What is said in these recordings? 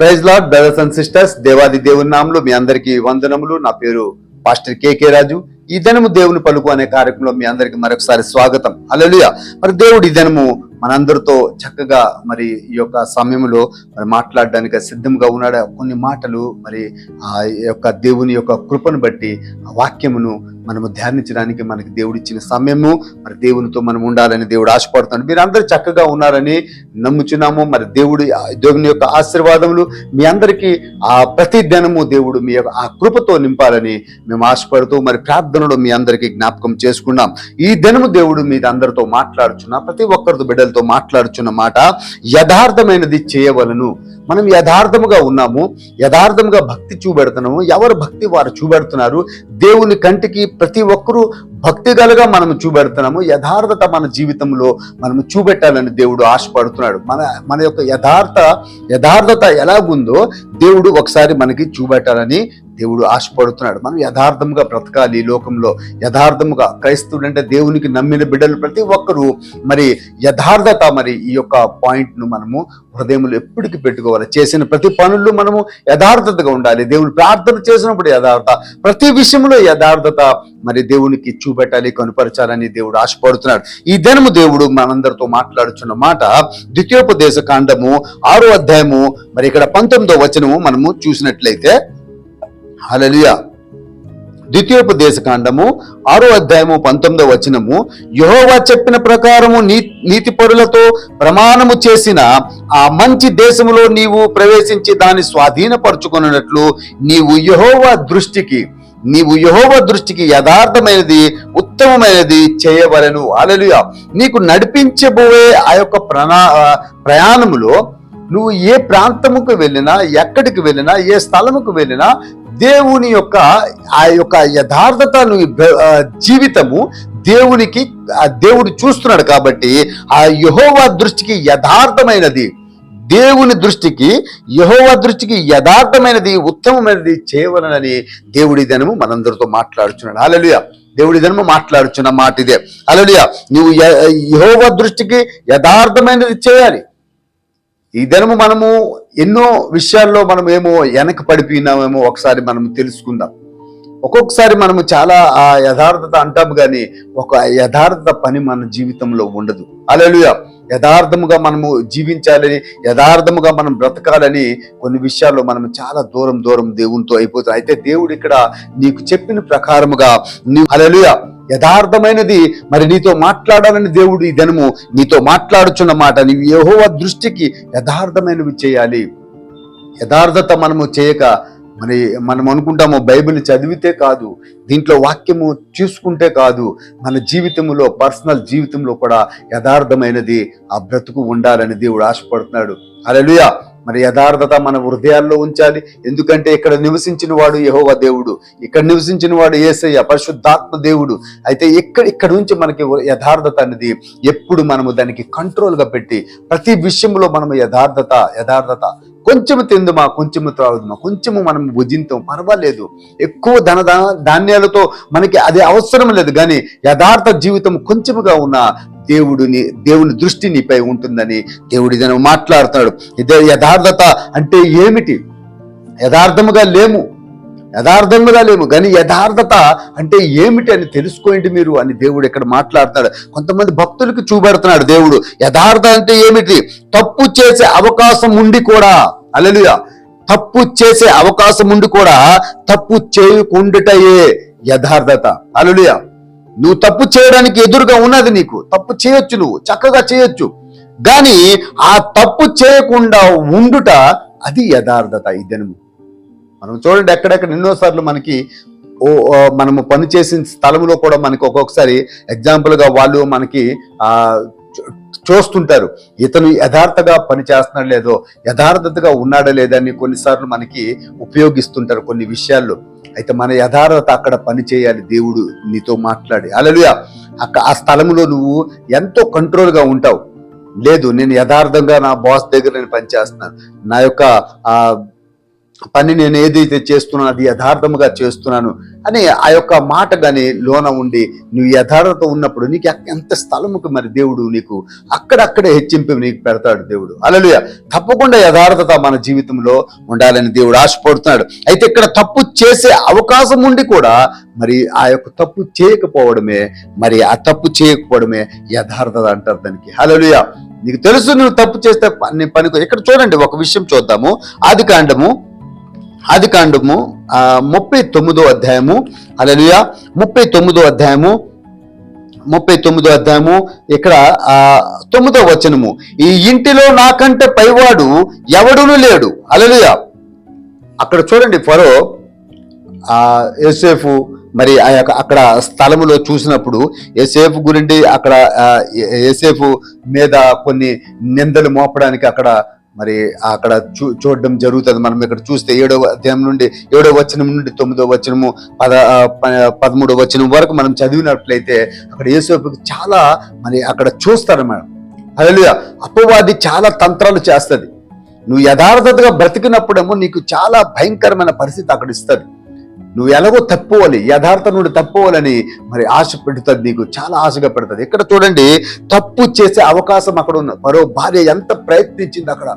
Praise lord brothers and sisters దేవాది దేవుని నామలు మీ అందరికీ వందనములు. నా పేరు పాస్టర్ కేకే రాజు. ఈ దినము దేవుని పలుకు అనే కార్యక్రమంలో మీ అందరికి మరొకసారి స్వాగతం. అలలుయ మరి దేవుడు ఈ దినము మనందరితో చక్కగా మరి ఈ యొక్క సమయంలో మరి మాట్లాడడానికి సిద్ధంగా ఉన్నాడు? కొన్ని మాటలు మరి ఆ యొక్క దేవుని యొక్క కృపను బట్టి ఆ వాక్యమును మనము ధ్యానించడానికి మనకి దేవుడు ఇచ్చిన సమయము మరి దేవునితో మనం ఉండాలని దేవుడు ఆశపడుతున్నాడు. మీరు అందరూ చక్కగా ఉన్నారని నమ్ముచున్నాము. మరి దేవుడి దేవుని యొక్క ఆశీర్వాదములు మీ అందరికీ ఆ ప్రతి దినము దేవుడు మీ యొక్క ఆ కృపతో నింపాలని మేము ఆశపడుతూ మరి ప్రార్థనలో మీ అందరికీ జ్ఞాపకం చేసుకున్నాం. ఈ దినము దేవుడు మీ అందరితో మాట్లాడుచున్న ప్రతి ఒక్కరితో బిడ్డలతో మాట్లాడుచున్న మాట యథార్థమైనది చేయవలను. మనం యథార్థముగా ఉన్నాము యథార్థముగా భక్తి చూపెడుతున్నాము ఎవరు భక్తి వారు చూపెడుతున్నారు దేవుని కంటికి ప్రతి ఒక్కరూ భక్తి గలగా మనం చూపెడుతున్నాము యథార్థత మన జీవితంలో మనం చూపెట్టాలని దేవుడు ఆశపడుతున్నాడు. మన మన యొక్క యథార్థ యథార్థత ఎలాగుందో దేవుడు ఒకసారి మనకి చూపెట్టాలని దేవుడు ఆశపడుతున్నాడు. మనం యథార్థముగా బ్రతకాలి. ఈ లోకంలో యథార్థముగా క్రైస్తవుడు అంటే దేవునికి నమ్మిన బిడ్డలు ప్రతి ఒక్కరూ మరి యథార్థత మరి ఈ యొక్క పాయింట్ను మనము హృదయంలో ఎప్పటికీ పెట్టుకోవాలి. చేసిన ప్రతి పనుల్లో మనము యథార్థతగా ఉండాలి. దేవుడు ప్రార్థన చేసినప్పుడు యథార్థత ప్రతి విషయంలో యథార్థత మరి దేవునికి చూపెట్టాలి కనుపరచాలని దేవుడు ఆశపడుతున్నాడు. ఈ దినము దేవుడు మనందరితో మాట్లాడుచున్న మాట ద్వితీయోపదేశ కాండము ఆరో అధ్యాయము మరి ఇక్కడ పంతొమ్మిదో వచనము మనము చూసినట్లయితే హలలియా ద్వితీయోపదేశకాండము ఆరో అధ్యాయము పంతొమ్మిదో వచనము యహోవా చెప్పిన ప్రకారము నీ నీతిపరులతో ప్రమాణము చేసిన ఆ మంచి దేశములో నీవు ప్రవేశించి దాన్ని స్వాధీనపరుచుకున్నట్లు నీవు యహోవా దృష్టికి నీవు యహోవ దృష్టికి యథార్థమైనది ఉత్తమమైనది చేయవలను. అలలుయ నీకు నడిపించబోయే ఆ యొక్క ప్రణా ప్రయాణములో నువ్వు ఏ ప్రాంతముకు వెళ్ళినా ఎక్కడికి వెళ్ళినా ఏ స్థలముకు వెళ్ళినా దేవుని యొక్క ఆ యొక్క యథార్థత నువ్వు జీవితము దేవునికి ఆ దేవుడు చూస్తున్నాడు కాబట్టి ఆ యహోవా దృష్టికి యథార్థమైనది. దేవుని దృష్టికి యహోవ దృష్టికి యథార్థమైనది ఉత్తమమైనది చేయవలనని దేవుడి దినము మనందరితో మాట్లాడుచున్నాడు. అలలుయ దేవుడి దినము మాట్లాడుచున్న మాట ఇదే. అలలుయ నువ్వు యహోవ దృష్టికి యథార్థమైనది చేయాలి. ఈ దినము మనము ఎన్నో విషయాల్లో మనం ఏమో వెనక పడిపోయినామేమో ఒకసారి మనం తెలుసుకుందాం. ఒక్కొక్కసారి మనము చాలా ఆ యథార్థత అంటాము కానీ ఒక యథార్థత పని మన జీవితంలో ఉండదు. అలలుయ యథార్థముగా మనము జీవించాలని యథార్థముగా మనం బ్రతకాలని కొన్ని విషయాల్లో మనం చాలా దూరం దూరం దేవునితో అయిపోతుంది అయితే దేవుడు ఇక్కడ నీకు చెప్పిన ప్రకారముగా నీవు అలలుయ యథార్థమైనది మరి నీతో మాట్లాడాలని దేవుడు ఈ దినము నీతో మాట్లాడుచున్న మాట. నీవు యెహోవ దృష్టికి యథార్థమైనవి చేయాలి. యథార్థత మనము చేయక మరి మనం అనుకుంటాము బైబిల్ చదివితే కాదు దీంట్లో వాక్యము చూసుకుంటే కాదు మన జీవితంలో పర్సనల్ జీవితంలో కూడా యథార్థమైనది ఆ బ్రతుకు ఉండాలని దేవుడు ఆశపడుతున్నాడు. అలలుయా మరి యథార్థత మన హృదయాల్లో ఉంచాలి. ఎందుకంటే ఇక్కడ నివసించిన వాడు యహోవ దేవుడు. ఇక్కడ నివసించిన వాడు ఏసయ్య పరిశుద్ధాత్మ దేవుడు. అయితే ఇక్కడ ఇక్కడ నుంచి మనకి యథార్థత అనేది ఎప్పుడు మనము దానికి కంట్రోల్గా పెట్టి ప్రతి విషయంలో మనము యథార్థత యథార్థత కొంచెము తిందుమా కొంచెము త్రాగుదుమా కొంచెము మనం భుజింతాం పర్వాలేదు. ఎక్కువ ధన ధాన్యాలతో మనకి అది అవసరం లేదు కానీ యథార్థ జీవితం కొంచెముగా ఉన్న దేవుడిని దేవుని దృష్టి నీపై ఉంటుందని దేవుడి జనం మాట్లాడుతున్నాడు. ఇదే యథార్థత అంటే ఏమిటి? యథార్థముగా లేము. యథార్థంగా లేము కానీ యథార్థత అంటే ఏమిటి అని తెలుసుకోండి మీరు అని దేవుడు ఇక్కడ మాట్లాడుతున్నాడు. కొంతమంది భక్తులకు చూపెడుతున్నాడు దేవుడు. యథార్థత అంటే ఏమిటి? తప్పు చేసే అవకాశం ఉండి కూడా అలలుయ తప్పు చేసే అవకాశం ఉండి కూడా తప్పు చేయకుండుటయే యథార్థత. అలలుయ నువ్వు తప్పు చేయడానికి ఎదురుగా ఉన్నది నీకు. తప్పు చేయొచ్చు నువ్వు. చక్కగా చేయొచ్చు. కానీ ఆ తప్పు చేయకుండా ఉండుట అది యథార్థత. ఈ దినము మనం చూడండి ఎక్కడెక్కడ ఎన్నోసార్లు మనకి ఓ మనము పని చేసిన స్థలంలో కూడా మనకి ఒక్కొక్కసారి ఎగ్జాంపుల్గా వాళ్ళు మనకి చూస్తుంటారు. ఇతను యథార్థగా పని చేస్తున్నాడు లేదో యథార్థతగా ఉన్నాడా లేదని కొన్నిసార్లు మనకి ఉపయోగిస్తుంటారు కొన్ని విషయాల్లో. అయితే మన యథార్థత అక్కడ పని చేయాలి దేవుడు నీతో మాట్లాడి. అలలుయా అక్క ఆ స్థలంలో నువ్వు ఎంతో కంట్రోల్గా ఉంటావు. లేదు నేను యథార్థంగా నా బాస్ దగ్గర నేను పనిచేస్తున్నాను నా యొక్క ఆ పని నేను ఏదైతే చేస్తున్నాను అది యథార్థముగా చేస్తున్నాను అని ఆ యొక్క మాట కానీ లోన ఉండి నువ్వు యథార్థత ఉన్నప్పుడు నీకు ఎంత స్థలముకు మరి దేవుడు నీకు అక్కడక్కడే హెచ్చింపు నీకు పెడతాడు దేవుడు. అలలుయ తప్పకుండా యథార్థత మన జీవితంలో ఉండాలని దేవుడు ఆశపడుతున్నాడు. అయితే ఇక్కడ తప్పు చేసే అవకాశం ఉండి కూడా మరి ఆ యొక్క తప్పు చేయకపోవడమే మరి ఆ తప్పు చేయకపోవడమే యథార్థత అంటారు దానికి. హలలుయ నీకు తెలుసు నువ్వు తప్పు చేస్తే పని పనికి ఇక్కడ చూడండి ఒక విషయం చూద్దాము. ఆది కాండము ఆది కాండము ముప్పై తొమ్మిదో అధ్యాయము అలలుయ ముప్పై తొమ్మిదో అధ్యాయము ముప్పై తొమ్మిదో అధ్యాయము ఇక్కడ ఆ తొమ్మిదో వచనము. ఈ ఇంటిలో నాకంటే పైవాడు ఎవడును లేడు. అలలుయ అక్కడ చూడండి ఫరో ఆ యోసేఫు మరి ఆ యొక్క అక్కడ స్థలములో చూసినప్పుడు ఏసేఫ్ గురించి అక్కడ ఆ, మీద కొన్ని నిందలు మోపడానికి అక్కడ మరి అక్కడ చూ చూడడం జరుగుతుంది. మనం ఇక్కడ చూస్తే ఏడవ అధ్యాయం నుండి ఏడవ వచనం నుండి తొమ్మిదో వచనము పద పదమూడవ పదమూడో వచనం వరకు మనం చదివినట్లయితే అక్కడ యేసోపుకి చాలా మరి అక్కడ చూస్తారు మేడం. అలా అపవాది చాలా తంత్రాలు చేస్తుంది. నువ్వు యథార్థతగా బ్రతికినప్పుడేమో నీకు చాలా భయంకరమైన పరిస్థితి అక్కడ ఇస్తుంది. నువ్వు ఎలాగో తప్పువాలి యథార్థ నుండి తప్పువాలని మరి ఆశ పెడుతుంది నీకు చాలా ఆశగా పెడుతుంది. ఇక్కడ చూడండి తప్పు చేసే అవకాశం అక్కడ ఉన్న మరో భార్య ఎంత ప్రయత్నించింది అక్కడ.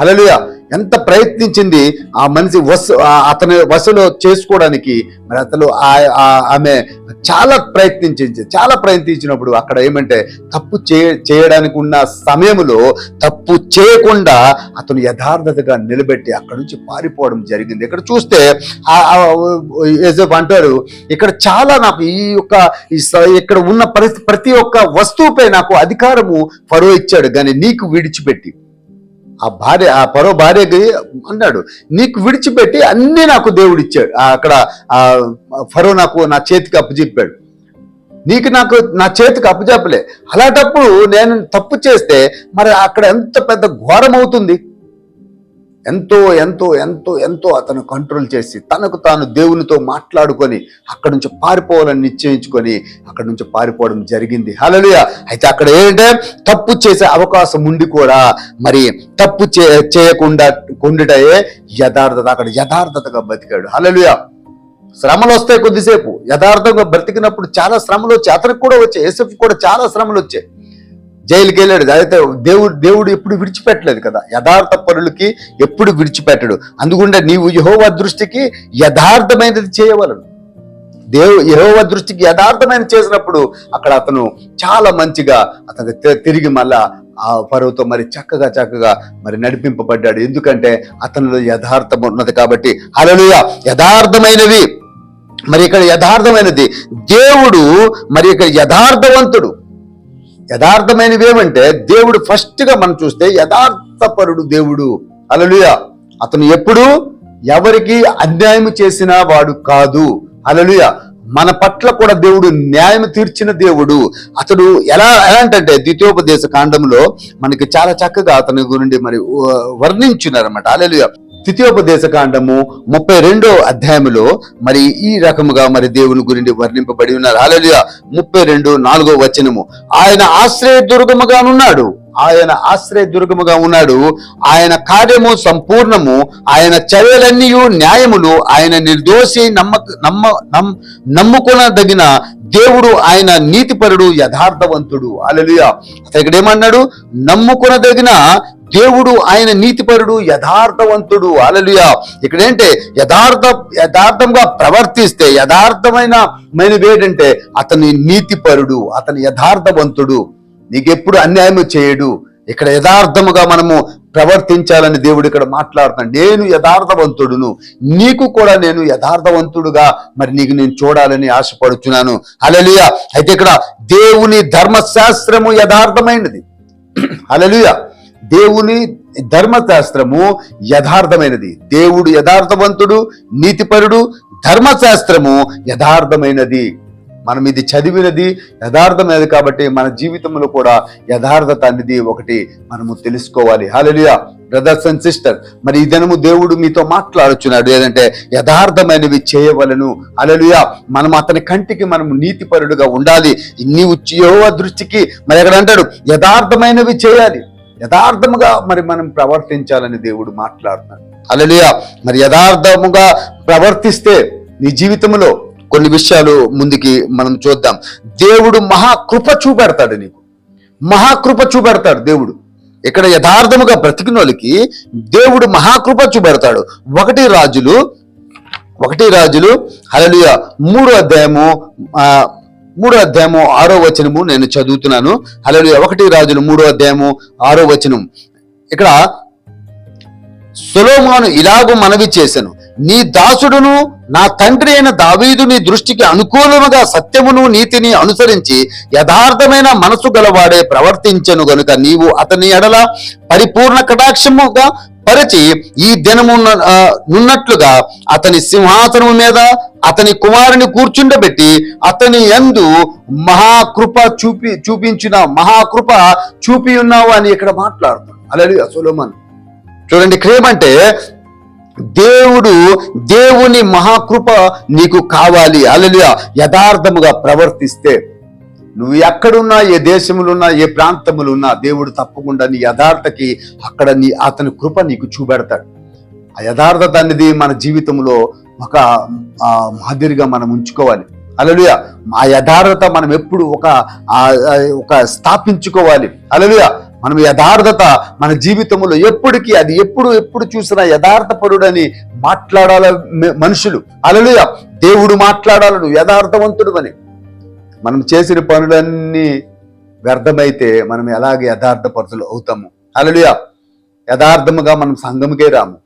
హల్లెలూయా. ఎంత ప్రయత్నించింది ఆ మనిషి వసు అతని వసలో చేసుకోవడానికి మరి అతను ఆమె చాలా ప్రయత్నించింది. చాలా ప్రయత్నించినప్పుడు అక్కడ ఏమంటే తప్పు చే చేయడానికి ఉన్న సమయంలో తప్పు చేయకుండా అతను యథార్థతగా నిలబెట్టి అక్కడ నుంచి పారిపోవడం జరిగింది. ఇక్కడ చూస్తే ఆ- అంటారు ఇక్కడ చాలా నాకు ఈ యొక్క ఈ స- ఇక్కడ ఉన్న పరిస్థితి ప్రతి ఒక్క వస్తువుపై నాకు అధికారము ఫరో ఇచ్చాడు కానీ నీకు విడిచిపెట్టి ఆ భార్య ఆ పరో భార్యకి అన్నాడు నీకు విడిచిపెట్టి అన్నీ నాకు దేవుడు ఇచ్చాడు. అక్కడ ఆ ఫరో నాకు నా చేతికి అప్పచెప్పాడు. నీకు నాకు నా చేతికి అప్పచెప్పలే. అలాంటప్పుడు నేను తప్పు చేస్తే మరి అక్కడ ఎంత పెద్ద ఘోరం అవుతుంది? ఎంతో ఎంతో ఎంతో ఎంతో అతను కంట్రోల్ చేసి తనకు తాను దేవునితో మాట్లాడుకొని అక్కడి నుంచి పారిపోవాలని నిశ్చయించుకొని అక్కడి నుంచి పారిపోవడం జరిగింది. హల్లెలూయా అయితే అక్కడ ఏంటంటే తప్పు చేసే అవకాశం ఉండి కూడా మరి తప్పు చే చేయకుండా కొండుటయే యథార్థత. అక్కడ యథార్థతగా బతికాడు. హల్లెలూయా శ్రమలు వస్తాయి కొద్దిసేపు. యథార్థంగా బ్రతికినప్పుడు చాలా శ్రమలు వచ్చాయి. అతనికి కూడా వచ్చాయి. యేసఫ్ కూడా చాలా శ్రమలు వచ్చాయి. జైలుకి వెళ్ళాడు. అయితే దేవుడు దేవుడు ఎప్పుడు విడిచిపెట్టలేదు కదా. యథార్థ పరులకి ఎప్పుడు విడిచిపెట్టడు. అందుకుంటే నీవు యహోవ దృష్టికి యథార్థమైనది చేయవలను. దేవు యహోవ దృష్టికి యథార్థమైన చేసినప్పుడు అక్కడ అతను చాలా మంచిగా అతను తిరిగి మళ్ళా ఆ పరువుతో మరి చక్కగా చక్కగా మరి నడిపింపబడ్డాడు. ఎందుకంటే అతనిలో యథార్థం ఉన్నది కాబట్టి. అలలుయ యథార్థమైనవి మరి ఇక్కడ యథార్థమైనది. దేవుడు మరి ఇక్కడ యథార్థవంతుడు. యథార్థమైనవి ఏమంటే దేవుడు ఫస్ట్గా మనం చూస్తే యథార్థపరుడు దేవుడు. అలలుయ అతను ఎప్పుడు? ఎవరికి అన్యాయం చేసిన వాడు కాదు. అలలుయ మన పట్ల కూడా దేవుడు న్యాయం తీర్చిన దేవుడు. అతడు ఎలా ఎలాంటంటే ద్వితీయోపదేశ కాండంలో మనకి చాలా చక్కగా అతని గురించి మరి వర్ణించినారనమాట అలలుయ ద్వితీయోపదేశ కాండము ముప్పై రెండో అధ్యాయములో మరి ఈ రకముగా మరి దేవుని గురించి వర్ణింపబడి ఉన్నారు. అలలియ ముప్పై రెండు నాలుగో వచనము. ఆయన ఆశ్రయ దుర్గముగానున్నాడు ఆయన ఆశ్రయ దుర్గముగా ఉన్నాడు. ఆయన కార్యము సంపూర్ణము. ఆయన చర్యలన్నీ న్యాయములు. ఆయన నిర్దోషి నమ్మక నమ్మ నమ్ నమ్ముకొనదగిన దేవుడు ఆయన నీతిపరుడు యథార్థవంతుడు. అలలియ ఇక్కడ ఏమన్నాడు? నమ్ముకునదగిన దేవుడు ఆయన నీతిపరుడు యథార్థవంతుడు. అలలియ ఇక్కడేంటే యథార్థ యథార్థంగా ప్రవర్తిస్తే యథార్థమైన మైనవి ఏంటంటే అతని నీతిపరుడు అతని యథార్థవంతుడు. నీకెప్పుడు అన్యాయం చేయడు. ఇక్కడ యథార్థముగా మనము ప్రవర్తించాలని దేవుడు ఇక్కడ మాట్లాడుతున్నాడు. నేను యథార్థవంతుడును. నీకు కూడా నేను యథార్థవంతుడుగా మరి నీకు నేను చూడాలని ఆశపడుచున్నాను. అలలియ అయితే ఇక్కడ దేవుని ధర్మశాస్త్రము యథార్థమైనది. అలలియ దేవుని ధర్మశాస్త్రము యథార్థమైనది. దేవుడు యథార్థవంతుడు నీతిపరుడు ధర్మశాస్త్రము యథార్థమైనది. మనం ఇది చదివినది యథార్థమైనది కాబట్టి మన జీవితంలో కూడా యథార్థత అనేది ఒకటి మనము తెలుసుకోవాలి. హాలలియా బ్రదర్స్ అండ్ సిస్టర్ మరి ఈ దినము దేవుడు మీతో మాట్లాడుచున్నాడు. ఏదంటే యథార్థమైనవి చేయవలను. అలలుయా మనం అతని కంటికి మనము నీతిపరుడుగా ఉండాలి. నీవు యెహోవా దృష్టికి మరి ఎక్కడ అంటాడు యథార్థమైనవి చేయాలి. యథార్థముగా మరి మనం ప్రవర్తించాలని దేవుడు మాట్లాడుతున్నాడు. అలలియా మరి యథార్థముగా ప్రవర్తిస్తే నీ జీవితంలో కొన్ని విషయాలు ముందుకి మనం చూద్దాం. దేవుడు మహాకృప చూపెడతాడు నీకు. మహాకృప చూపెడతాడు దేవుడు. ఇక్కడ యథార్థముగా బ్రతికిన వాళ్ళకి దేవుడు మహాకృప చూపెడతాడు. ఒకటి రాజులు ఒకటి రాజులు హలలియ మూడో అధ్యాయము మూడో అధ్యాయము ఆరో వచనము నేను చదువుతున్నాను. అలాగే ఒకటి రాజులు మూడో అధ్యాయము ఆరో వచనం. ఇక్కడ సొలోమాను ఇలాగూ మనవి చేశాను. నీ దాసుడును నా తండ్రి అయిన దావీదు నీ దృష్టికి అనుకూలముగా సత్యమును నీతిని అనుసరించి యథార్థమైన మనసు గలవాడే ప్రవర్తించను గనుక నీవు అతని ఎడల పరిపూర్ణ కటాక్షముగా పరిచి ఈ దినము నున్నట్లుగా అతని సింహాసనము మీద అతని కుమారుని కూర్చుండబెట్టి అతని యందు మహాకృప చూపి చూపించిన మహాకృప చూపి ఉన్నావు అని ఇక్కడ మాట్లాడుతున్నాడు. అలాగే సొలోమన్. చూడండి క్రేమంటే దేవుడు దేవుని మహాకృప నీకు కావాలి. అలలియా యథార్థముగా ప్రవర్తిస్తే నువ్వు ఎక్కడున్నా ఏ దేశములున్నా ఉన్నా ఏ ప్రాంతములు ఉన్నా దేవుడు తప్పకుండా నీ యథార్థకి అక్కడ నీ అతని కృప నీకు చూపెడతాడు. ఆ యథార్థత అనేది మన జీవితంలో ఒక మాదిరిగా మనం ఉంచుకోవాలి. అలలుయ ఆ యథార్థత మనం ఎప్పుడు ఒక ఒక స్థాపించుకోవాలి. అలలుయ మనం యథార్థత మన జీవితంలో ఎప్పటికీ అది ఎప్పుడు ఎప్పుడు చూసినా యథార్థపరుడని మాట్లాడాల మనుషులు. అలలుయ! దేవుడు మాట్లాడాలను యథార్థవంతుడు అని మనం చేసిన పనులన్నీ వ్యర్థమైతే మనం ఎలాగ యథార్థపరుతులు అవుతాము? అలలుయ! యథార్థముగా మనం సంఘముకే రాము.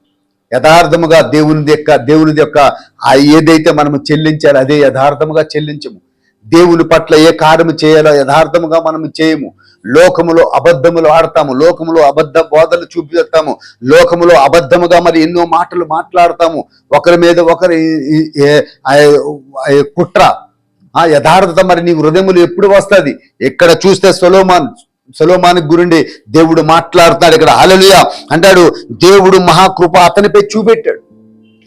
యథార్థముగా దేవుని యొక్క దేవుని యొక్క ఆ ఏదైతే మనము చెల్లించాలో అదే యథార్థముగా చెల్లించము. దేవుని పట్ల ఏ కార్యము చేయాలో యథార్థముగా మనము చేయము. లోకములో అబద్ధములు ఆడతాము లోకములో అబద్ధ బోధలు చూపిస్తాము లోకములో అబద్ధముగా మరి ఎన్నో మాటలు మాట్లాడతాము. ఒకరి మీద ఒకరి కుట్ర ఆ యథార్థత మరి నీ హృదయములు ఎప్పుడు వస్తుంది? ఎక్కడ చూస్తే సొలోమాన్ సొలోమానికి గురుండి దేవుడు మాట్లాడుతున్నాడు ఇక్కడ. హల్లెలూయా. అంటాడు దేవుడు మహాకృప అతనిపై చూపెట్టాడు.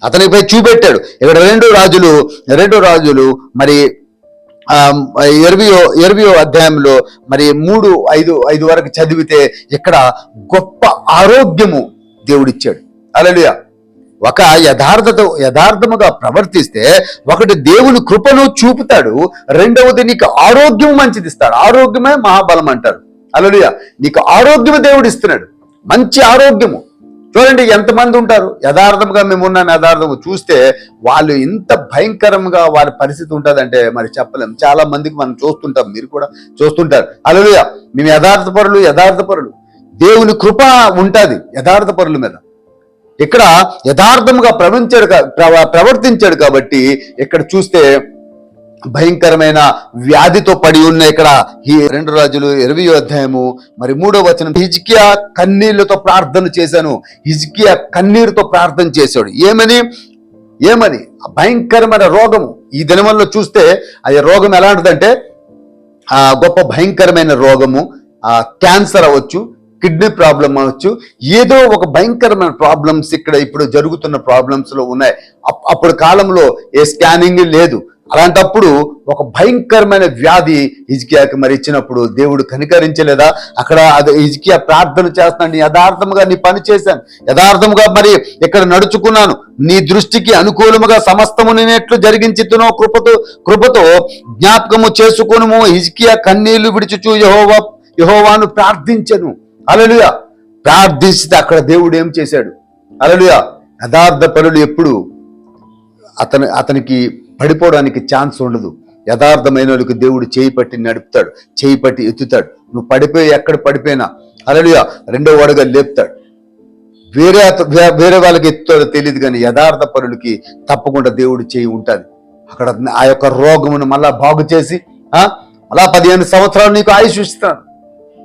అతనిపై చూపెట్టాడు. ఇక్కడ రెండు రాజులు రెండు రాజులు మరి ఇరవయో ఇరవయో అధ్యాయంలో మరి మూడు ఐదు ఐదు వరకు చదివితే ఇక్కడ గొప్ప ఆరోగ్యము దేవుడిచ్చాడు. అలలుయ ఒక యథార్థత యథార్థముగా ప్రవర్తిస్తే ఒకటి దేవుని కృపను చూపుతాడు రెండవది నీకు ఆరోగ్యం మంచిది ఇస్తాడు. ఆరోగ్యమే మహాబలం అంటారు. అలలుయ నీకు ఆరోగ్యము దేవుడు ఇస్తున్నాడు మంచి ఆరోగ్యము. చూడండి ఎంతమంది ఉంటారు? యథార్థంగా మేము ఉన్నాను యథార్థము. చూస్తే వాళ్ళు ఇంత భయంకరంగా వారి పరిస్థితి ఉంటుందంటే మరి చెప్పలేం. చాలా మందికి మనం చూస్తుంటాం మీరు కూడా చూస్తుంటారు. అలలుయ మేము యథార్థ పరులు యథార్థ పరులు దేవుని కృప ఉంటుంది యథార్థ పరుల మీద. ఇక్కడ యథార్థముగా ప్రవర్తించాడు కా- ప్రవ- ప్రవర్తించాడు కాబట్టి ఇక్కడ చూస్తే భయంకరమైన వ్యాధితో పడి ఉన్న ఇక్కడ ఈ రెండు రాజులు ఇరవై అధ్యాయము మరి మూడో వచనం హిజ్కియా కన్నీళ్ళతో ప్రార్థన చేశాను. హిజ్కియా కన్నీరుతో ప్రార్థన చేశాడు. ఏమని? ఏమని? భయంకరమైన రోగము. ఈ దినవల్లో చూస్తే ఆ రోగం ఎలాంటిదంటే ఆ గొప్ప భయంకరమైన రోగము ఆ క్యాన్సర్ అవ్వచ్చు కిడ్నీ ప్రాబ్లం అవ్వచ్చు ఏదో ఒక భయంకరమైన ప్రాబ్లమ్స్ ఇక్కడ ఇప్పుడు జరుగుతున్న ప్రాబ్లమ్స్లో ఉన్నాయి. అప్- అప్పుడు కాలంలో ఏ స్కానింగ్ లేదు. అలాంటప్పుడు ఒక భయంకరమైన వ్యాధి హిజ్కియాకి మరి ఇచ్చినప్పుడు దేవుడు కనికరించలేదా? అక్కడ అది హిజ్కియా ప్రార్థన చేస్తున్నాను నీ యథార్థముగా నీ పని చేశాను. యథార్థముగా మరి ఇక్కడ నడుచుకున్నాను. నీ దృష్టికి అనుకూలముగా సమస్తము నేనెట్లు జరిగించుతునో కృపతో కృపతో జ్ఞాపకము చేసుకును హిజ్కియా కన్నీళ్ళు విడిచుచు యహోవా యహోవాను ప్రార్థించను. అలలుయ ప్రార్థిస్తే అక్కడ దేవుడు ఏం చేశాడు? అలలుయ యథార్థ పనులు ఎప్పుడు? అతను అతనికి పడిపోవడానికి ఛాన్స్ ఉండదు. యథార్థమైన వాళ్ళకి దేవుడు చేయి పట్టి నడుపుతాడు చేయి పట్టి ఎత్తుతాడు. నువ్వు పడిపోయి ఎక్కడ పడిపోయినా అలలుయ రెండో వాడుగా లేపుతాడు. వేరే వేరే వాళ్ళకి ఎత్తుతాడో తెలియదు కానీ యథార్థ పనులకి తప్పకుండా దేవుడు చేయి ఉంటుంది. అక్కడ ఆ యొక్క రోగమును మళ్ళా బాగు చేసి అలా పదిహేను సంవత్సరాలు నీకు ఆయుష్ ఇస్తాను.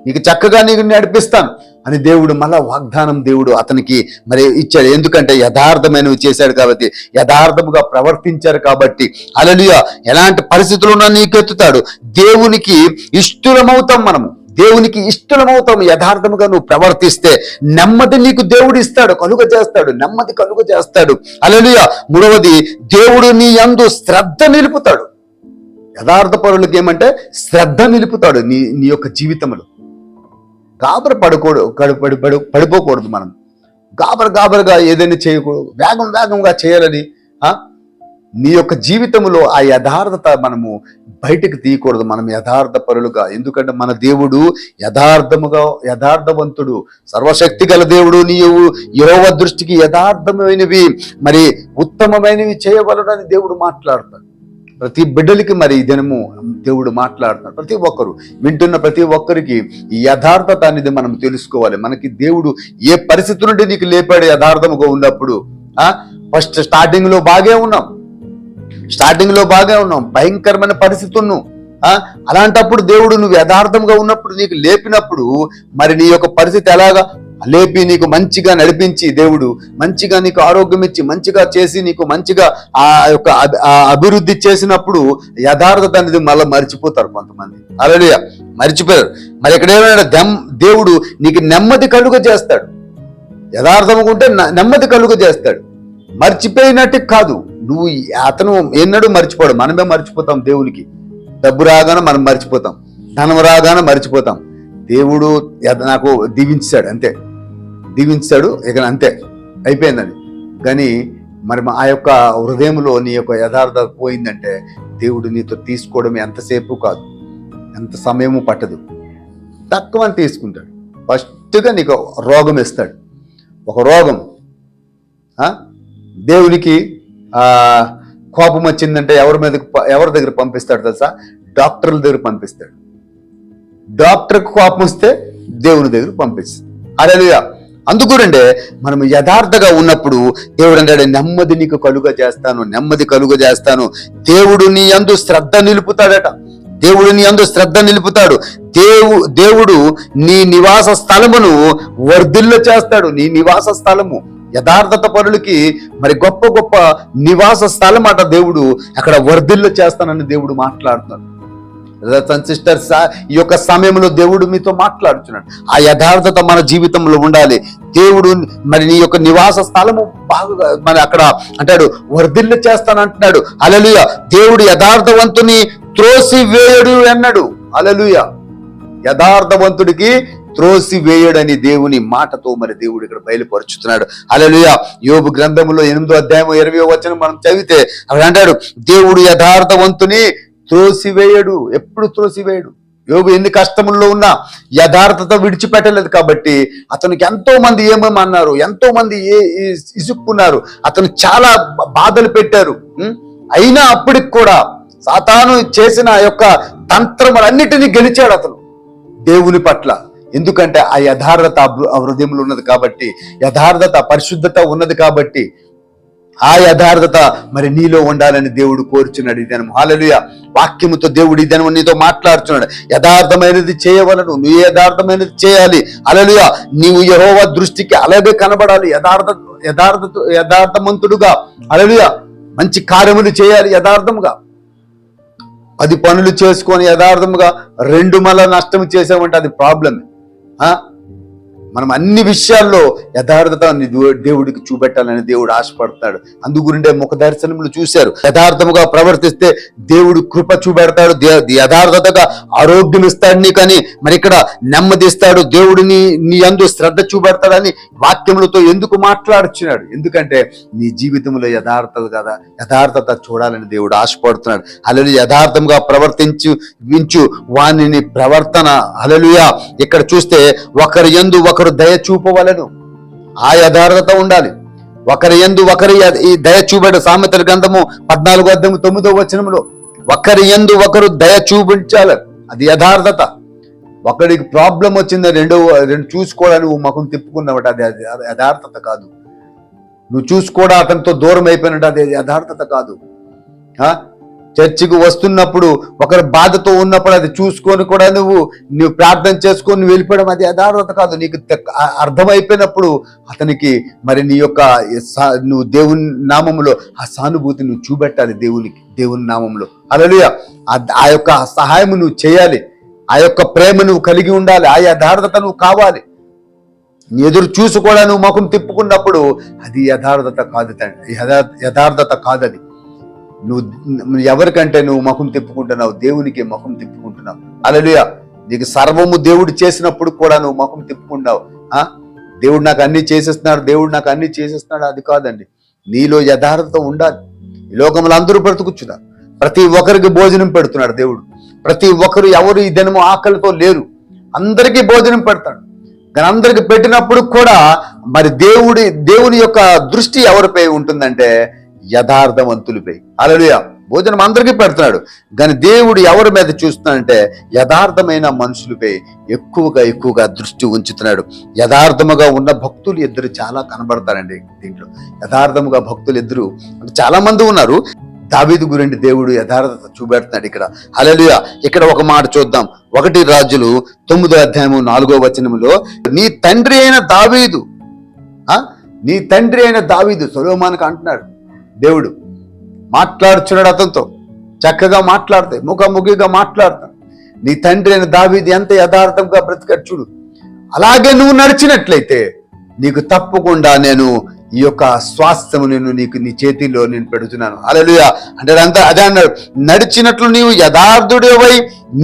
నీకు చక్కగా నీకు నడిపిస్తాను. అని దేవుడు మళ్ళా వాగ్దానం దేవుడు అతనికి మరి ఇచ్చాడు. ఎందుకంటే యథార్థమైనవి చేశాడు కాబట్టి యథార్థముగా ప్రవర్తించారు కాబట్టి అలలుయ ఎలాంటి పరిస్థితులు ఉన్నా నీకెత్తుతాడు దేవునికి ఇష్టలమవుతాం మనము. దేవునికి ఇష్టలమవుతాం. యథార్థముగా నువ్వు ప్రవర్తిస్తే నెమ్మది నీకు దేవుడు ఇస్తాడు కలుగ చేస్తాడు నెమ్మది కలుగ చేస్తాడు. అలలుయ మూడవది దేవుడు నీ యందు శ్రద్ధ నిలుపుతాడు. యథార్థ పరులకి ఏమంటే శ్రద్ధ నిలుపుతాడు నీ నీ యొక్క జీవితంలో. గాబర పడుకోడు పడి పడి పడిపోకూడదు మనం. గాబర గాబరగా ఏదైనా చేయకూడదు. వేగం వేగంగా చేయాలని నీ యొక్క జీవితంలో ఆ యథార్థత మనము బయటకు తీయకూడదు. మనం యథార్థ పరులుగా ఎందుకంటే మన దేవుడు యథార్థముగా యథార్థవంతుడు. సర్వశక్తి గల దేవుడు నీవు. యోవ దృష్టికి యథార్థమైనవి. మరి ఉత్తమమైనవి చేయవలనని దేవుడు మాట్లాడతాడు. ప్రతి బిడ్డలకి మరి ఈ దినము దేవుడు మాట్లాడుతున్నాడు. ప్రతి ఒక్కరు వింటున్న ప్రతి ఒక్కరికి ఈ యథార్థత అనేది మనం తెలుసుకోవాలి. మనకి దేవుడు ఏ పరిస్థితి నుండి నీకు లేపాడు యథార్థముగా ఉన్నప్పుడు ఆ? ఫస్ట్ స్టార్టింగ్లో బాగే ఉన్నాం. స్టార్టింగ్లో బాగా ఉన్నాం. భయంకరమైన పరిస్థితులను అలాంటప్పుడు దేవుడు నువ్వు యథార్థంగా ఉన్నప్పుడు నీకు లేపినప్పుడు మరి నీ యొక్క పరిస్థితి ఎలాగా? లేపి నీకు మంచిగా నడిపించి దేవుడు మంచిగా నీకు ఆరోగ్యం ఇచ్చి మంచిగా చేసి నీకు మంచిగా ఆ యొక్క అభి- ఆ అభివృద్ధి చేసినప్పుడు యథార్థత అనేది మళ్ళీ మర్చిపోతారు కొంతమంది. అలా మర్చిపోయారు. మరి ఇక్కడ ఏమైనా దెమ్ దేవుడు నీకు నెమ్మది కలుగ చేస్తాడు. యథార్థంగా ఉంటే నెమ్మది కలుగ చేస్తాడు. మర్చిపోయినట్టు కాదు. నువ్వు అతను ఎన్నడూ మర్చిపోడు. మనమే మర్చిపోతాం దేవునికి. డబ్బు రాగానే మనం మర్చిపోతాం. ధనం రాగానే మర్చిపోతాం. దేవుడు నాకు దీవించాడు. అంతే. దీవించాడు. ఇక అంతే. అయిపోయిందని కానీ మరి ఆ యొక్క హృదయంలో నీ యొక్క యథార్థ పోయిందంటే దేవుడు నీతో తీసుకోవడం ఎంతసేపు కాదు. ఎంత సమయము పట్టదు. తక్కువ అని తీసుకుంటాడు. ఫస్ట్గా నీకు రోగం ఇస్తాడు ఒక రోగం. దేవునికి కోపం వచ్చిందంటే ఎవరి మీద ఎవరి దగ్గర పంపిస్తాడు తెలుసా? డాక్టర్ల దగ్గర పంపిస్తాడు. డాక్టర్కి కోపం వస్తే దేవుని దగ్గర పంపిస్తాడు. అరేలుగా అందుకునండే మనం యథార్థగా ఉన్నప్పుడు దేవుడు అంటాడు నెమ్మది నీకు కలుగ చేస్తాను నెమ్మది కలుగ చేస్తాను. దేవుడు నీ అందు శ్రద్ధ నిలుపుతాడట. దేవుడు నీ అందు శ్రద్ధ నిలుపుతాడు. దేవు దేవుడు నీ నివాస స్థలమును వర్ధిల్ల చేస్తాడు. నీ నివాస స్థలము యథార్థత పరులకి మరి గొప్ప గొప్ప నివాస స్థలం అట దేవుడు అక్కడ వర్ధిల్ల చేస్తానని దేవుడు మాట్లాడుతున్నాడు. బ్రదర్స్ సిస్టర్స్ ఈ యొక్క సమయంలో దేవుడు మీతో మాట్లాడుతున్నాడు ఆ యథార్థత మన జీవితంలో ఉండాలి. దేవుడు మరి నీ యొక్క నివాస స్థలము బాగా మరి అక్కడ అంటాడు వర్ధిల్లు చేస్తాను అంటున్నాడు అలలుయ దేవుడు యథార్థవంతుని త్రోసి వేయడు అన్నాడు. అలలుయ యథార్థవంతుడికి త్రోసి వేయడని దేవుని మాటతో మరి దేవుడు ఇక్కడ బయలుపరుచుతున్నాడు. అలలుయ యోబు గ్రంథములో ఎనిమిదో అధ్యాయం ఇరవై వచనం మనం చదివితే అక్కడ అంటాడు దేవుడు యథార్థవంతుని త్రోసివేయడు ఎప్పుడు త్రోసివేయడు. యోగు ఎన్ని కష్టముల్లో ఉన్నా యథార్థత విడిచిపెట్టలేదు కాబట్టి అతనికి ఎంతో మంది ఏమేమన్నారు ఎంతో మంది ఏ ఇసుక్కున్నారు అతను చాలా బాధలు పెట్టారు. అయినా అప్పటికి కూడా సాతాను చేసిన ఆ యొక్క తంత్రములన్నిటినీ గెలిచాడు అతను దేవుని పట్ల. ఎందుకంటే ఆ యథార్థత హృదయంలో ఉన్నది కాబట్టి యథార్థత పరిశుద్ధత ఉన్నది కాబట్టి ఆ యథార్థత మరి నీలో ఉండాలని దేవుడు కోరుచున్నాడు ఇదనం హాలలుయ వాక్యముతో దేవుడు ఇదనం నీతో మాట్లాడుచున్నాడు. యథార్థమైనది చేయవలను నువ్వు యథార్థమైనది చేయాలి? అలలుయ నీవు యహోవ దృష్టికి అలాగే కనబడాలి. యథార్థ యథార్థ యథార్థమంతుడుగా అలలుయ మంచి కార్యములు చేయాలి యథార్థముగా. పది పనులు చేసుకొని యథార్థముగా రెండు మల నష్టం చేసామంటే అది ప్రాబ్లమే. మనం అన్ని విషయాల్లో యథార్థత దేవుడికి చూపెట్టాలని దేవుడు ఆశపడతాడు అందుగురిండే ముఖ దర్శనములు చూశారు. యథార్థముగా ప్రవర్తిస్తే దేవుడు కృప చూపెడతాడు. దే- యథార్థతగా ఆరోగ్యం ఇస్తాడు కానీ మరి ఇక్కడ నెమ్మదిస్తాడు. దేవుడిని నీ అందు శ్రద్ధ చూపెడతాడని వాక్యములతో ఎందుకు మాట్లాడుచున్నాడు? ఎందుకంటే నీ జీవితంలో యథార్థత కదా. యథార్థత చూడాలని దేవుడు ఆశపడుతున్నాడు. అలలు యథార్థంగా ప్రవర్తించు వించు వానిని ప్రవర్తన. అలలుయా ఇక్కడ చూస్తే ఒకరి యందు ఒకరు దయ చూపవలను. ఆ యథార్థత ఉండాలి. ఒకరి ఎందు ఒకరి ఈ దయ చూపడు. సామెతల గ్రంథము పద్నాలుగో అర్థము తొమ్మిదో వచనంలో ఒకరి ఎందు ఒకరు దయ చూపించాలి. అది యథార్థత. ఒకరికి ప్రాబ్లం వచ్చింది రెండో రెండు చూసుకోవడానికి నువ్వు ముఖం తిప్పుకున్నావట అది యథార్థత కాదు. నువ్వు చూసుకోవడం అతనితో దూరం అయిపోయినట్టు అది యథార్థత కాదు. చర్చికి వస్తున్నప్పుడు ఒకరి బాధతో ఉన్నప్పుడు అది చూసుకొని కూడా నువ్వు నువ్వు ప్రార్థన చేసుకొని నువ్వు వెళ్ళిపోవడం అది యథార్థత కాదు. నీకు తె- అర్థమైపోయినప్పుడు అతనికి మరి నీ యొక్క సా- నువ్వు దేవుని నామములో ఆ సానుభూతి నువ్వు చూపెట్టాలి దేవునికి దేవుని నామంలో అలలుయ ఆ యొక్క సహాయం నువ్వు చేయాలి. ఆ యొక్క ప్రేమ నువ్వు కలిగి ఉండాలి. ఆ యథార్థత నువ్వు కావాలి. నీ ఎదురు చూసి కూడా నువ్వు ముఖం తిప్పుకున్నప్పుడు అది యథార్థత కాదు యథార్థత కాదది. నువ్వు ఎవరికంటే నువ్వు ముఖం తిప్పుకుంటున్నావు దేవునికి ముఖం తిప్పుకుంటున్నావు. అలలుయ నీకు సర్వము దేవుడు చేసినప్పుడు కూడా నువ్వు ముఖం తిప్పుకున్నావు ఆ? దేవుడు నాకు అన్ని చేసేస్తున్నాడు దేవుడు నాకు అన్ని చేసేస్తున్నాడు అది కాదండి. నీలో యథార్థత ఉండాలి. ఈ లోకంలో అందరూ బ్రతుకుచున్నారు. ప్రతి ఒక్కరికి భోజనం పెడుతున్నాడు దేవుడు. ప్రతి ఒక్కరు ఎవరు ఈ దినము ఆకలితో లేరు. అందరికీ భోజనం పెడతాడు. కానీ అందరికి పెట్టినప్పుడు కూడా మరి దేవుడి దేవుని యొక్క దృష్టి ఎవరిపై ఉంటుందంటే యథార్థవంతులపై. అలలుయ భోజనం అందరికీ పెడుతున్నాడు. కానీ దేవుడు ఎవరి మీద చూస్తున్నాడంటే యథార్థమైన మనుషులపై ఎక్కువగా ఎక్కువగా దృష్టి ఉంచుతున్నాడు. యథార్థముగా ఉన్న భక్తులు ఇద్దరు చాలా కనబడతారండి దీంట్లో. యథార్థముగా భక్తులు ఇద్దరు అంటే చాలా మంది ఉన్నారు. దావీదు గురించి దేవుడు యథార్థత చూపెడుతున్నాడు ఇక్కడ. అలలుయ ఇక్కడ ఒక మాట చూద్దాం. ఒకటి రాజులు తొమ్మిదో అధ్యాయము నాలుగో వచనములో నీ తండ్రి అయిన దావీదు నీ తండ్రి అయిన దావీదు సొలోమానికి అంటున్నాడు. దేవుడు మాట్లాడుచున్నాడు అతనితో. చక్కగా మాట్లాడతాయి ముఖముఖిగా మాట్లాడతాడు నీ తండ్రి అయిన దావీది ఎంత యథార్థంగా బ్రతికాడు చూడు. అలాగే నువ్వు నడిచినట్లయితే నీకు తప్పకుండా నేను ఈ యొక్క స్వాస్థ్యము నేను నీకు నీ చేతిలో నేను పెడుతున్నాను. అలలుయ అంటే అంతా అదే అన్నాడు. నడిచినట్లు నీవు యథార్థుడవై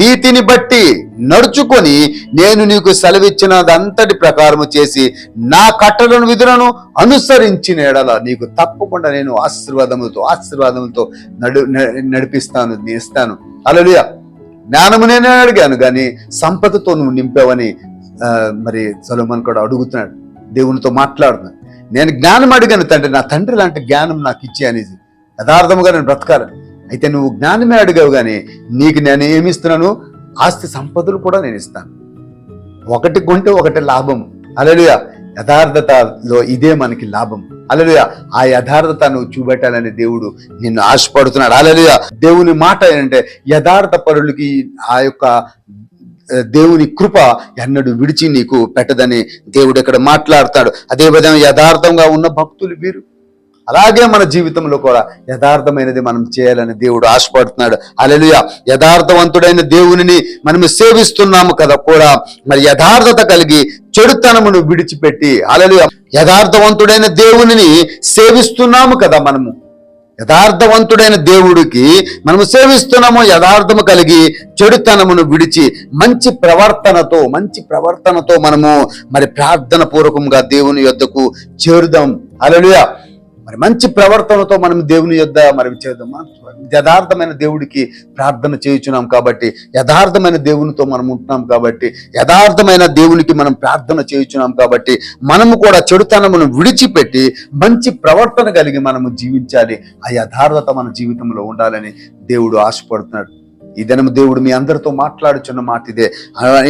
నీతిని బట్టి నడుచుకొని నేను నీకు సెలవిచ్చినదంతటి ప్రకారము చేసి నా కట్టలను విధులను అనుసరించిన ఎడల నీకు తప్పకుండా నేను ఆశీర్వాదములతో ఆశీర్వాదములతో నడు నడిపిస్తాను నేస్తాను. అలలుయ జ్ఞానము నేనే అడిగాను కానీ సంపదతో నువ్వు నింపావని మరి సొలమన్ కూడా అడుగుతున్నాడు. దేవునితో మాట్లాడుతున్నాను నేను జ్ఞానం అడిగాను తండ్రి నా తండ్రి లాంటి జ్ఞానం నాకు ఇచ్చి అనేది యథార్థముగా నేను బ్రతకాలని అయితే నువ్వు జ్ఞానమే అడిగావు కానీ నీకు నేను ఏమి ఇస్తున్నాను? ఆస్తి సంపదలు కూడా నేను ఇస్తాను. ఒకటి కొంటే ఒకటి లాభం. అలలుయ యథార్థతలో ఇదే మనకి లాభం. అలలుయ ఆ యథార్థత నువ్వు చూపెట్టాలని దేవుడు నిన్ను ఆశపడుతున్నాడు. అలలుయ దేవుని మాట ఏంటంటే యథార్థ పరులకి ఆ యొక్క దేవుని కృప ఎన్నడు విడిచి నీకు పెట్టదని దేవుడు ఇక్కడ మాట్లాడతాడు. అదే విధంగా యథార్థంగా ఉన్న భక్తులు వీరు. అలాగే మన జీవితంలో కూడా యథార్థమైనది మనం చేయాలని దేవుడు ఆశపడుతున్నాడు. అలలుయ యథార్థవంతుడైన దేవునిని మనం సేవిస్తున్నాము కదా కూడా. మరి యథార్థత కలిగి చెడుతనమును విడిచిపెట్టి అలలుయ యథార్థవంతుడైన దేవునిని సేవిస్తున్నాము కదా మనము. యథార్థవంతుడైన దేవుడికి మనము సేవిస్తున్నాము యథార్థము కలిగి చెడుతనమును విడిచి మంచి ప్రవర్తనతో మంచి ప్రవర్తనతో మనము మరి ప్రార్థన పూర్వకంగా దేవుని యొద్దకు చేరుదాం. అలలుయా మరి మంచి ప్రవర్తనతో మనం దేవుని యొద్ద మరి చేద్దాం యథార్థమైన దేవుడికి ప్రార్థన చేయుచున్నాం కాబట్టి యథార్థమైన దేవునితో మనం ఉంటున్నాం కాబట్టి యథార్థమైన దేవునికి మనం ప్రార్థన చేయుచున్నాం కాబట్టి మనము కూడా చెడుతనమును విడిచిపెట్టి మంచి ప్రవర్తన కలిగి మనము జీవించాలి. ఆ యథార్థత మన జీవితంలో ఉండాలని దేవుడు ఆశపడుతున్నాడు. ఈ దినము దేవుడు మీ అందరితో మాట్లాడుచున్న మాట ఇదే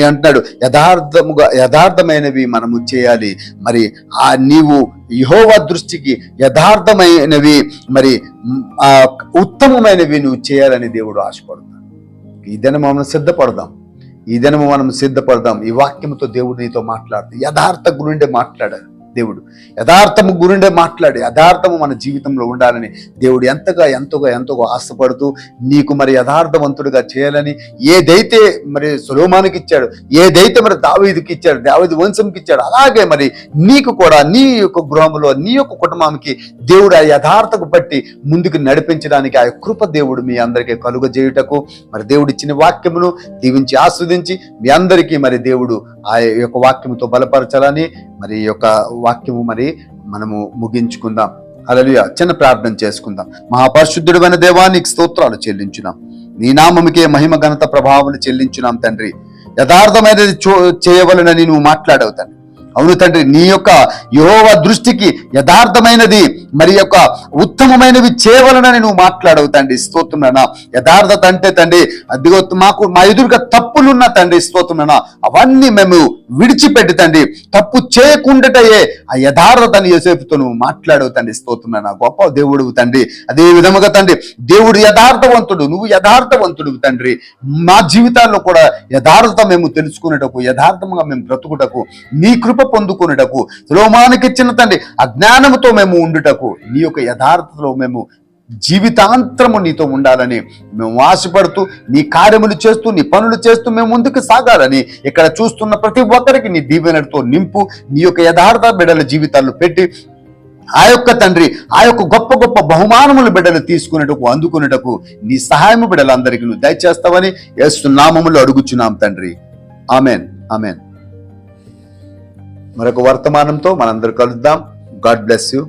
అంటున్నాడు యథార్థముగా యథార్థమైనవి మనము చేయాలి. మరి ఆ నీవు యహోవా దృష్టికి యథార్థమైనవి మరి ఆ ఉత్తమమైనవి నువ్వు చేయాలని దేవుడు ఆశపడుతున్నాడు. ఈ దినము మనం సిద్ధపడదాం. ఈ దినము మనం సిద్ధపడదాం. ఈ వాక్యముతో దేవుడు నీతో మాట్లాడుతూ యథార్థ గురుండే మాట్లాడాలి. దేవుడు. యథార్థము గురుండే మాట్లాడి యథార్థము మన జీవితంలో ఉండాలని దేవుడు ఎంతగా ఎంతగా ఎంతగా ఆశపడుతూ నీకు మరి యథార్థవంతుడిగా చేయాలని ఏదైతే మరి సులోమానికి ఇచ్చాడు ఏదైతే మరి దావీదుకి ఇచ్చాడు దావీది వంశంకి ఇచ్చాడు అలాగే మరి నీకు కూడా నీ యొక్క గృహంలో నీ యొక్క కుటుంబానికి దేవుడు ఆ యథార్థకు బట్టి ముందుకు నడిపించడానికి ఆ కృప దేవుడు మీ అందరికీ కలుగజేయుటకు మరి దేవుడు ఇచ్చిన వాక్యమును దీవించి ఆస్వాదించి మీ అందరికీ మరి దేవుడు ఆ యొక్క వాక్యముతో బలపరచాలని మరి యొక్క వాక్యము మరి మనము ముగించుకుందాం. అలలుయ చిన్న ప్రార్థన చేసుకుందాం. మహాపరిశుద్ధుడైన దేవానికి స్తోత్రాలు చెల్లించున్నాం. నీ నామముకే మహిమ ఘనత ప్రభావాలు చెల్లించున్నాం తండ్రి. యథార్థమైనది చో- చేయవలనని నువ్వు మాట్లాడవు తండ్రి. అవును తండ్రి నీ యొక్క యోవ దృష్టికి యథార్థమైనది మరి యొక్క ఉత్తమమైనవి చేయవలనని నువ్వు మాట్లాడవు తండ్రి స్తోత్రమేనా యథార్థత అంటే తండ్రి అదిగో మాకు మా ఎదురుగా తప్పులున్న తండ్రి స్తోత్రమేనా అవన్నీ మేము విడిచిపెట్టి తండ్రి తప్పు చేయకుండాటయే ఆ యథార్థతను యోసేపుతో నువ్వు మాట్లాడవు తండ్రి స్తోత్రమేనా గొప్ప దేవుడు తండ్రి. అదే విధముగా తండ్రి దేవుడు యథార్థవంతుడు నువ్వు యథార్థవంతుడు తండ్రి. మా జీవితాల్లో కూడా యథార్థత మేము తెలుసుకునేటకు యథార్థంగా మేము బ్రతుకుటకు నీ కృప పొందుకునేటకు. లోమానికిచ్చిన తండ్రి అజ్ఞానముతో మేము ఉండుటకు నీ యొక్క యథార్థతలో మేము జీవితాంతరము నీతో ఉండాలని మేము ఆశపడుతూ నీ కార్యములు చేస్తూ నీ పనులు చేస్తూ మేము ముందుకు సాగాలని ఇక్కడ చూస్తున్న ప్రతి ఒక్కరికి నీ దీవెనతో నింపు నీ యొక్క యథార్థ బిడ్డల జీవితాలు పెట్టి ఆ యొక్క తండ్రి ఆ యొక్క గొప్ప గొప్ప బహుమానములు బిడ్డలు తీసుకునేటకు అందుకునేటకు నీ సహాయము బిడ్డలందరికీ నువ్వు దయచేస్తావని యేసు నామములు అడుగుచున్నాం తండ్రి. ఆమెన్. ఆమెన్. మరొక వర్తమానంతో మనందరూ కలుద్దాం. God bless you.